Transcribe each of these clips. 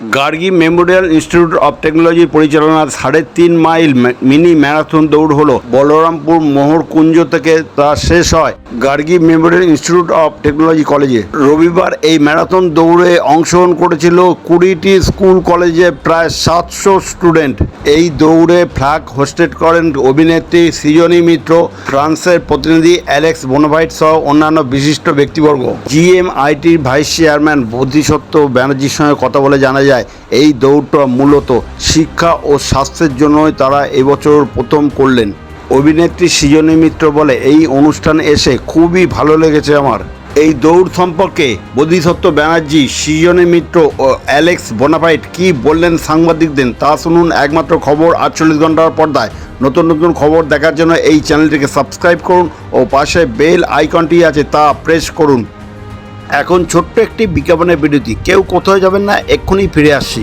Gargi memorial institute of technology পরিচালনার সাড়ে তিন মাইল মিনি ম্যারাথন দৌড় হলো। বলরামপুর মোহরকুঞ্জ থেকে তা শেষ হয় Gargi memorial institute of technology কলেজে। রবিবার এই ম্যারাথন দৌড়ে অংশগ্রহণ করেছিল কুড়িটি স্কুল কলেজে প্রায় সাতশো স্টুডেন্ট। এই দৌড়ে ফ্ল্যাগ হোস্টেড করেন অভিনেত্রী সৃজনী মিত্র, ফ্রান্সের প্রতিনিধি অ্যালেক্স বোনোভাইট সহ অন্যান্য বিশিষ্ট ব্যক্তিবর্গ। জিএমআইটির ভাইস চেয়ারম্যান বোধিসত্ত্ব ব্যানার্জির সঙ্গে কথা বলে জানা যায়। এই দৌড়টা মূলত শিক্ষা ও স্বাস্থ্যের জন্যই তারা এবছর প্রথম করলেন। অভিনেত্রী সৃজনী মিত্র বলে, এই অনুষ্ঠানে এসে খুবই ভালো লেগেছে আমার। এই দৌড় সম্পর্কে বোধিসত্ত্ব ব্যানার্জি সৃজনী মিত্র ও অ্যালেক্স বোনাফাইট কি বললেন সাংবাদিকদের, তা শুনুন একমাত্র খবর আটচল্লিশ ঘণ্টার পর্দায়। নতুন নতুন খবর দেখার জন্য এই চ্যানেলটিকে সাবস্ক্রাইব করুন ও পাশে বেল আইকনটি আছে তা প্রেস করুন। এখন ছোট্ট একটি বিজ্ঞাপনের বিরতি। কেউ কোথাও যাবেন না এক্ষুনি ফিরে আসছি।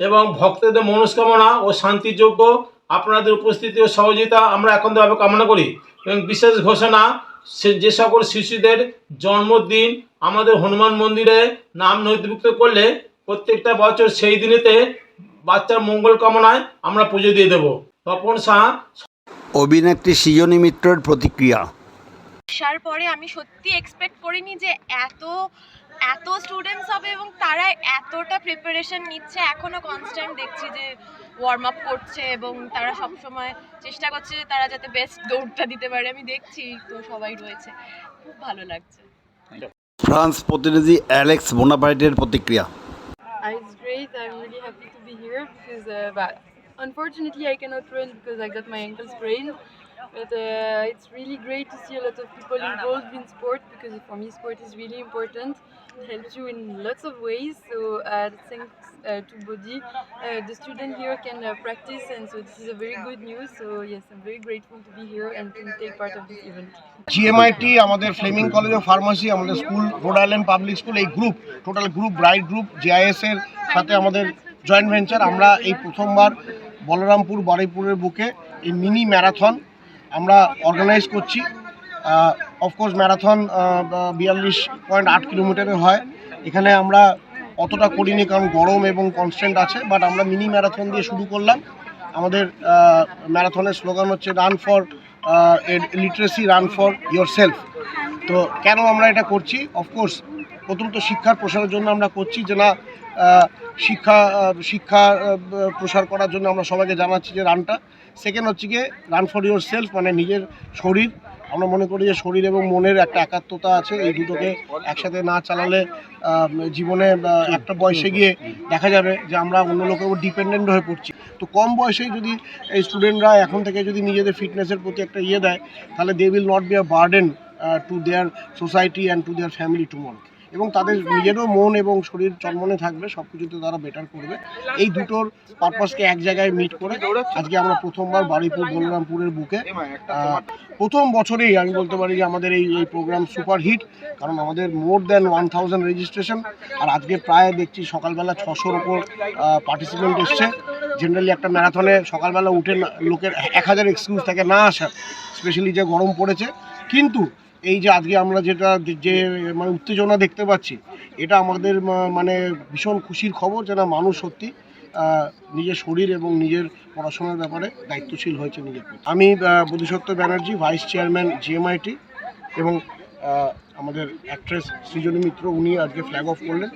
এবং ভক্তদের মনস্কামনা ও শান্তিযোগ্য আপনাদের উপস্থিতি ও সহযোগিতা আমরা একান্তভাবে কামনা করি। এবং বিশেষ ঘোষণা যে সকল শিশুদের জন্মদিন আমাদের হনুমান মন্দিরে নাম নথিভুক্ত করলে প্রত্যেকটা বছর সেই দিনেতে বাচ্চার মঙ্গল কামনায় আমরা পুজো দিয়ে দেবো। তপন শাহ অভিনেত্রী সৃজনী মিত্রের প্রতিক্রিয়া। আসার পরে আমি সত্যি এক্সপেক্ট করিনি যে এত এত স্টুডেন্টস হবে এবং তারা এতটা প্রিপারেশন নিচ্ছে এখনও কনস্ট্যান্ট দেখছি যে ওয়ার্ম আপ করছে এবং তারা সব সময় চেষ্টা করছে যে তারা যাতে বেস্ট দৌড়টা দিতে পারে। আমি দেখছি তো সবাই রয়েছে। খুব ভালো লাগছে। ফ্রান্স প্রতিনিধি অ্যালেক্স বোনাপার্টের প্রতিক্রিয়া। I is great I am really happy to be here because unfortunately I can't train because I got my ankles brain But uh, it's really great to see a lot of people involved in sport because for me, sport is really important. Helps you in lots of ways. So uh, thanks uh, to Body, uh, the student here can uh, practice, and so this is a very good news. So yes, I'm very grateful to be here and to take part of this event. GMIT আমাদের Fleming college of pharmacy আমাদের school road island public school এই group total group bright group GIS এর সাথে আমাদের joint venture আমরা এই প্রথমবার বলরামপুর বারুইপুরের বুকে এই মিনি ম্যারাথন আমরা অর্গানাইজ করছি অফকোর্স ম্যারাথন বিয়াল্লিশ পয়েন্ট আট কিলোমিটারের হয়। এখানে আমরা অতটা করিনি কারণ গরম এবং কনস্ট্যান্ট আছে বাট আমরা মিনি ম্যারাথন দিয়ে শুরু করলাম। আমাদের ম্যারাথনের স্লোগান হচ্ছে run for literacy run for yourself তো কেন আমরা এটা করছি? অফকোর্স প্রথম তো শিক্ষার প্রসারের জন্য আমরা করছি যে না শিক্ষা শিক্ষা প্রসার করার জন্য আমরা সবাইকে জানাচ্ছি যে রানটা সেকেন্ড হচ্ছে গিয়ে রান ফর ইয়োর সেলফ মানে নিজের শরীর। আমরা মনে করি যে শরীর এবং মনের একটা একাত্মতা আছে, এই দুটোকে একসাথে না চালালে জীবনে একটা বয়সে গিয়ে দেখা যাবে যে আমরা অন্য লোকের উপর ডিপেন্ডেন্ট হয়ে পড়ছি। তো কম বয়সেই যদি এই স্টুডেন্টরা এখন থেকে যদি নিজেদের ফিটনেসের প্রতি একটা ইয়ে দেয়, তাহলে they will not be a burden to their society and to their family to tomorrow এবং তাদের নিজেরও মন এবং শরীর চনমনে থাকবে সব কিছুতে তারা বেটার করবে। এই দুটোর পারপাসকে এক জায়গায় মিট করে আজকে আমরা প্রথমবার বারুইপুর, বলরামপুরের বুকে। প্রথম বছরেই আমি বলতে পারি যে আমাদের এই এই প্রোগ্রাম সুপার হিট কারণ আমাদের more than one thousand registration আর আজকে প্রায় দেখছি সকালবেলা ছশোর ওপর পার্টিসিপেন্ট এসছে। জেনারেলি একটা ম্যারাথনে সকালবেলা উঠে লোকের এক হাজার এক্সকিউজ থাকে না আসার স্পেশালি যে গরম পড়েছে। কিন্তু এই যে আজকে আমরা যেটা যে- মানে উত্তেজনা দেখতে পাচ্ছি, এটা আমাদের মানে ভীষণ খুশির খবর যেন মানুষ সত্যি নিজের শরীর এবং নিজের পড়াশোনার ব্যাপারে দায়িত্বশীল হয়েছে নিজের আমি Bodhisattva Banerjee, vice chairman GMIT এবং আমাদের অ্যাক্ট্রেস সৃজনী মিত্র, উনি আজকে ফ্ল্যাগ অফ করলেন।